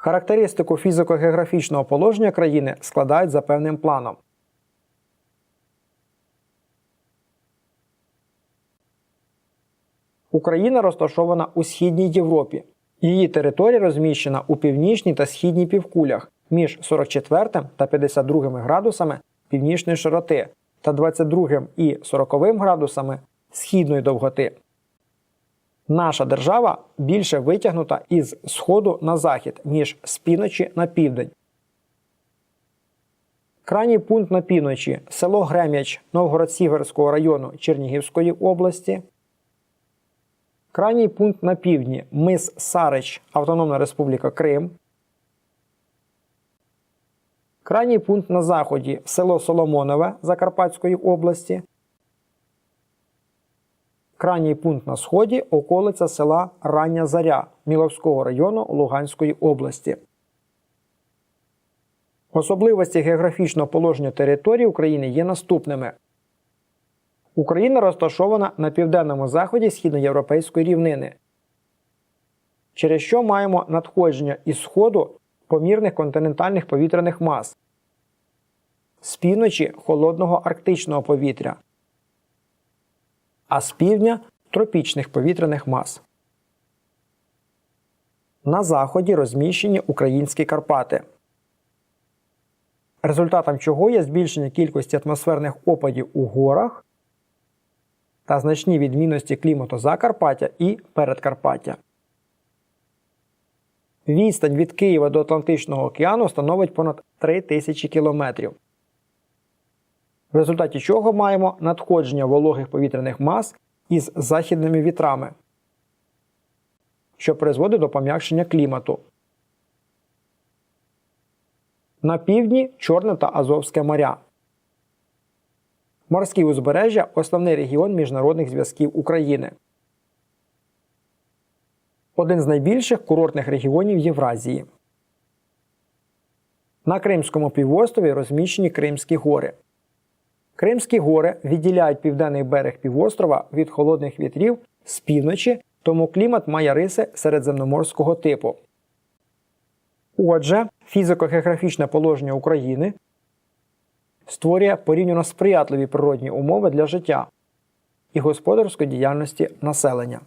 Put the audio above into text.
Характеристику фізико-географічного положення країни складають за певним планом. Україна розташована у східній Європі. Її територія розміщена у північній та східній півкулях між 44 та 52 градусами північної широти та 22 і 40 градусами східної довготи. Наша держава більше витягнута із сходу на захід, ніж з півночі на південь. Крайній пункт на півночі село Грем'яч Новгород-Сіверського району Чернігівської області. Крайній пункт на півдні мис Сарич, Автономна Республіка Крим. Крайній пункт на заході село Соломонове Закарпатської області. Крайній пункт на сході околиця села Рання Заря Міловського району Луганської області. Особливості географічного положення території України є наступними. Україна розташована на південному заході східноєвропейської рівнини, через що маємо надходження із сходу помірних континентальних повітряних мас, з півночі холодного арктичного повітря, а з півдня тропічних повітряних мас. На заході розміщені українські Карпати, результатом чого є збільшення кількості атмосферних опадів у горах та значні відмінності клімату Закарпаття і Передкарпаття. Відстань від Києва до Атлантичного океану становить понад 3 тисячі кілометрів. В результаті чого маємо надходження вологих повітряних мас із західними вітрами, що призводить до пом'якшення клімату. На півдні Чорне та Азовське моря. Морські узбережжя основний регіон міжнародних зв'язків України. Один з найбільших курортних регіонів Євразії. На Кримському півострові розміщені Кримські гори. Кримські гори відділяють південний берег півострова від холодних вітрів з півночі, тому клімат має риси середземноморського типу. Отже, фізико-географічне положення України створює порівняно сприятливі природні умови для життя і господарської діяльності населення.